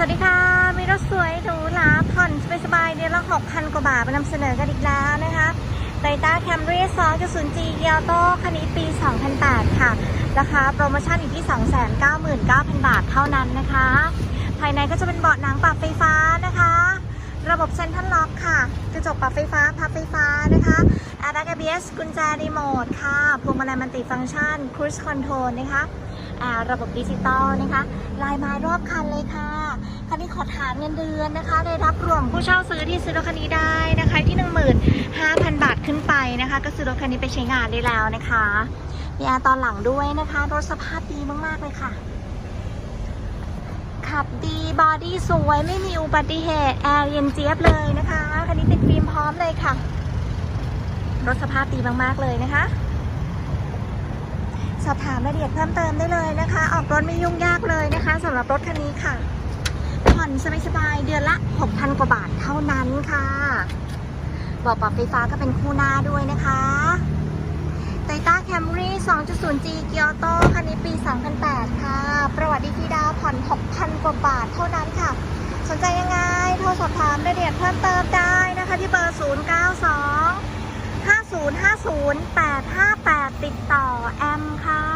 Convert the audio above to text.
สวัสดีค่ะ มีรถสวยหรูหราผ่อนสบายๆเดือนละ6,000 กว่าบาทมานำเสนอกันอีกแล้วนะคะไตต้าแคมรี่2.0 G เกียวโตคันนี้ปี 2008 ค่ะ ราคาโปรโมชั่นอยู่ที่ 299,000 บาทเท่านั้นนะคะ ภายในก็จะเป็นเบาะหนังปรับไฟฟ้านะคะ ระบบเซ็นทรัลล็อกค่ะ กระจกปรับไฟฟ้า พับไฟฟ้านะคะแอร์แบ็กเบียสกุญแจรีโมทค่ะพวงมาลัยมันติฟังก์ชันครู i คอนโทรลนะคะอ่าระบบดิจิตอลนะคะ ลายไม้รอบคันเลยค่ะ อถามเงินเดือนนะคะ ได้รับรวมผู้เช่าซื้อที่ซื้อรถคันนี้ได้นะคะ ที่ 15,000 บาทขึ้นไปนะคะ ก็ซื้อรถคันนี้ไปใช้งานได้แล้วนะคะมีแอร์ตอนหลังด้วยนะคะรถสภาพดีมากๆเลยค่ะ ขับดีบอดี้สวยไม่มีอุบัติเหตุแอร์เย็นเจี๊ยบเลยนะคะคันนี้ติดฟิล์มพร้อมเลยค่ะ รถสภาพดีมากๆเลยนะคะสอบถามรายละเอียดเพิ่มเติมได้เลยนะคะ ออกรถไม่ยุ่งยากเลยนะคะสำหรับรถคันนี้ค่ะ อนสบายๆเดือนละ 6,000 กว่าบาทเท่านั้นค่ะบอกปรับไฟฟ้าก็เป็นคู่หน้าด้วยนะคะไตต้าแคมรี่ 2.0G เกียวโตคันนี้ปี 2008 ค่ะ ประวัติดีทีดาวผ่อน 6,000 กว่าบาทเท่านั้นค่ะ สนใจยังไง โทรสอบถามรายละเอียดเพิ่มเติมได้นะคะ ที่เบอร์ 092 5050 858 ติดต่อแอมค่ะ